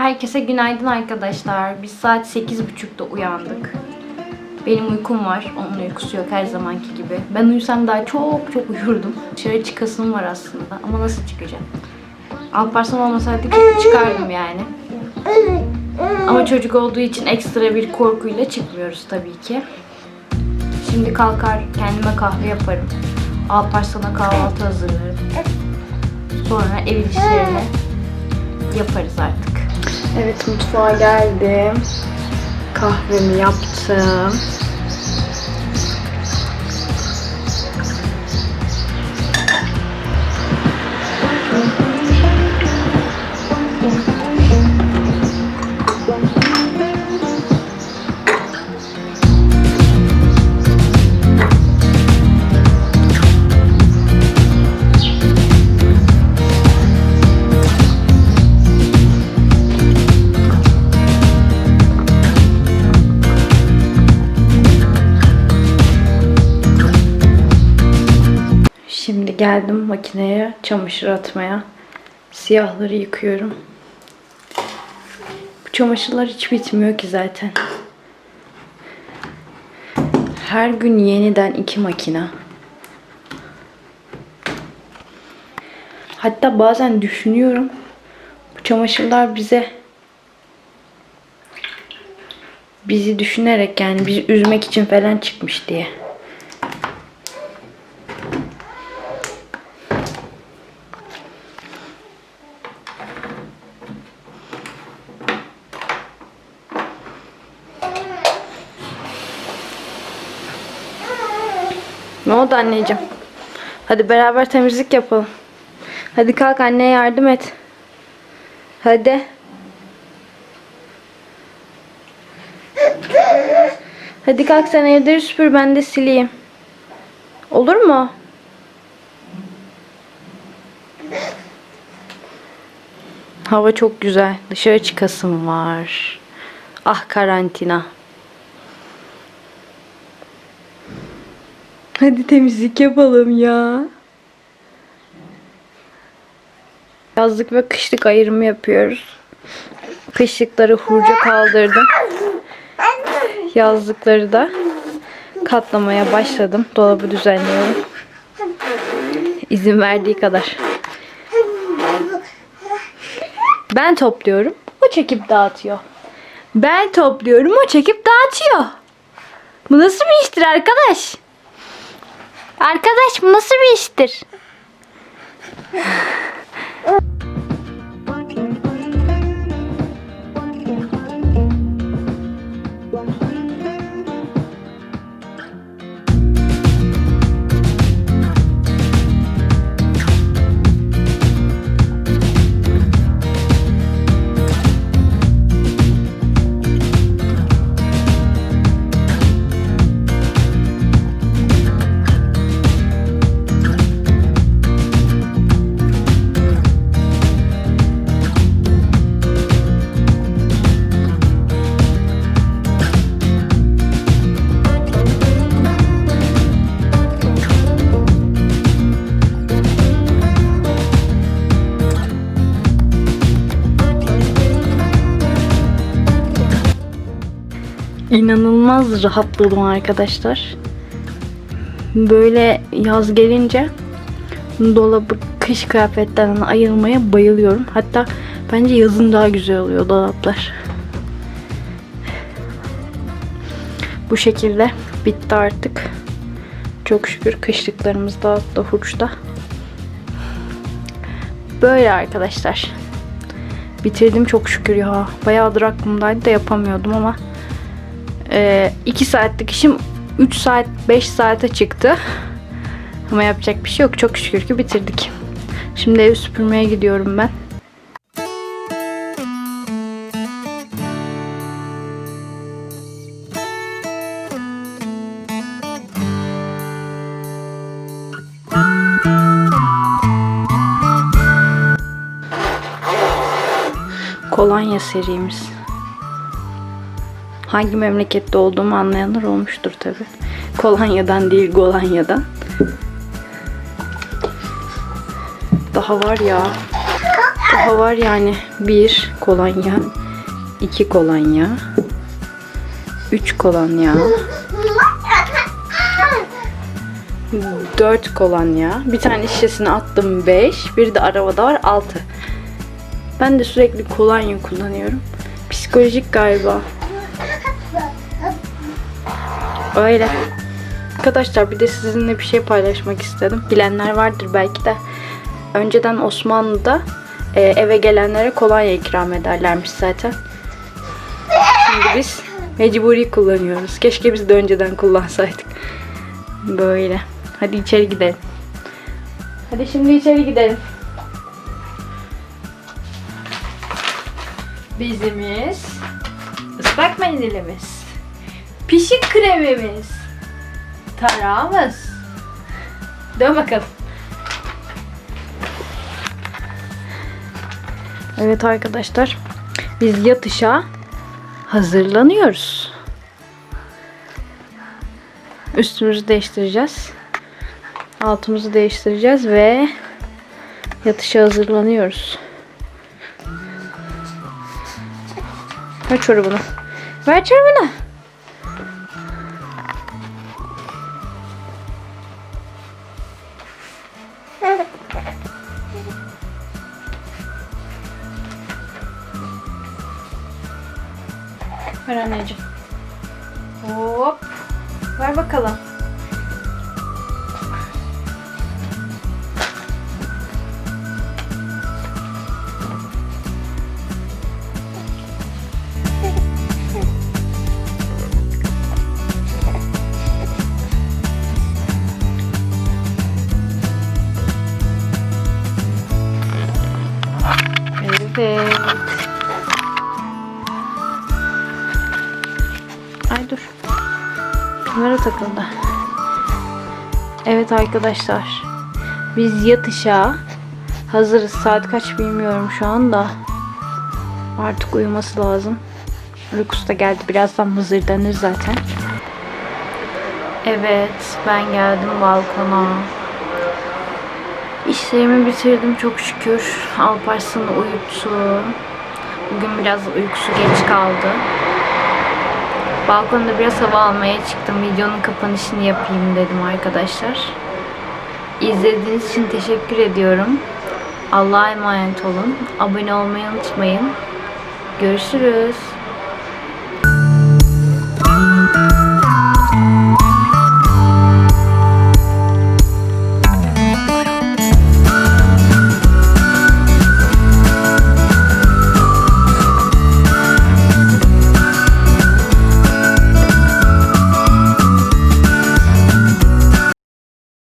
Herkese günaydın arkadaşlar. Biz saat 8.30'da uyandık. Benim uykum var. Onun uykusu yok her zamanki gibi. Ben uyusam daha çok çok uyurdum. Dışarı çıkasım var aslında. Ama nasıl çıkacağım? Alparslan olmasaydı çıkardım yani. Ama çocuk olduğu için ekstra bir korkuyla çıkmıyoruz tabii ki. Şimdi kalkar kendime kahve yaparım. Alparslan'a kahvaltı hazırlarım. Sonra ev işlerini yaparız artık. Evet mutfağa geldim. Kahvemi yaptım. Geldim makineye çamaşır atmaya. Siyahları yıkıyorum. Bu çamaşırlar hiç bitmiyor ki zaten. Her gün yeniden iki makina. Hatta bazen düşünüyorum. Bu çamaşırlar bize bizi düşünerek yani bizi üzmek için falan çıkmış diye. Ne oldu anneciğim? Hadi beraber temizlik yapalım. Hadi kalk anneye yardım et. Hadi. Hadi kalk sen evleri süpür ben de sileyim. Olur mu? Hava çok güzel. Dışarı çıkasım var. Ah karantina. Hadi temizlik yapalım ya. Yazlık ve kışlık ayrımı yapıyoruz. Kışlıkları hurca kaldırdım. Yazlıkları da katlamaya başladım. Dolabı düzenliyorum. İzin verdiği kadar. Ben topluyorum. O çekip dağıtıyor. Ben topluyorum. O çekip dağıtıyor. Bu nasıl bir iştir arkadaş? Arkadaş bu nasıl bir iştir? İnanılmaz rahatladım arkadaşlar. Böyle yaz gelince dolabı kış kıyafetlerinden ayırmaya bayılıyorum. Hatta bence yazın daha güzel oluyor dolaplar. Bu şekilde bitti artık. Çok şükür kışlıklarımız da da hurçta. Böyle arkadaşlar. Bitirdim çok şükür ya. Bayağıdır aklımdaydı da yapamıyordum ama 2 saatlik işim 3 saat 5 saate çıktı. Ama yapacak bir şey yok. Çok şükür ki bitirdik. Şimdi ev süpürmeye gidiyorum ben. Kolonya serimiz. Hangi memlekette olduğumu anlayanlar olmuştur tabi. Kolonya'dan değil Golanya'dan. Daha var ya. Daha var yani. Bir kolonya. iki kolonya. Üç kolonya. Dört kolonya. Bir tane şişesini attım beş. Bir de arabada var altı. Ben de sürekli kolonya kullanıyorum. Psikolojik galiba. Öyle. Arkadaşlar bir de sizinle bir şey paylaşmak istedim. Bilenler vardır belki de. Önceden Osmanlı'da e, eve gelenlere kolonya ikram ederlermiş zaten. Şimdi biz mecburi kullanıyoruz. Keşke biz de önceden kullansaydık. Böyle. Hadi içeri gidelim. Hadi şimdi içeri gidelim. Bizimiz ıslak mendilimiz. Pişik kremimiz. Tarağımız. Dön bakalım. Evet arkadaşlar. Biz yatışa hazırlanıyoruz. Üstümüzü değiştireceğiz. Altımızı değiştireceğiz ve yatışa hazırlanıyoruz. Ver çorabını. Ver çorabını. Ver anneciğim. Hop. Ver bakalım. Evet. Ay dur. Kamera takıldı. Evet arkadaşlar. Biz yatışa hazırız. Saat kaç bilmiyorum şu anda. Artık uyuması lazım. Uykusu da geldi. Birazdan mızırdanır zaten. Evet. Ben geldim balkona. İşlerimi bitirdim çok şükür. Alparslan'ı uyuttu. Bugün biraz uykusu geç kaldı. Balkonda biraz hava almaya çıktım. Videonun kapanışını yapayım dedim arkadaşlar. İzlediğiniz için teşekkür ediyorum. Allah'a emanet olun. Abone olmayı unutmayın. Görüşürüz.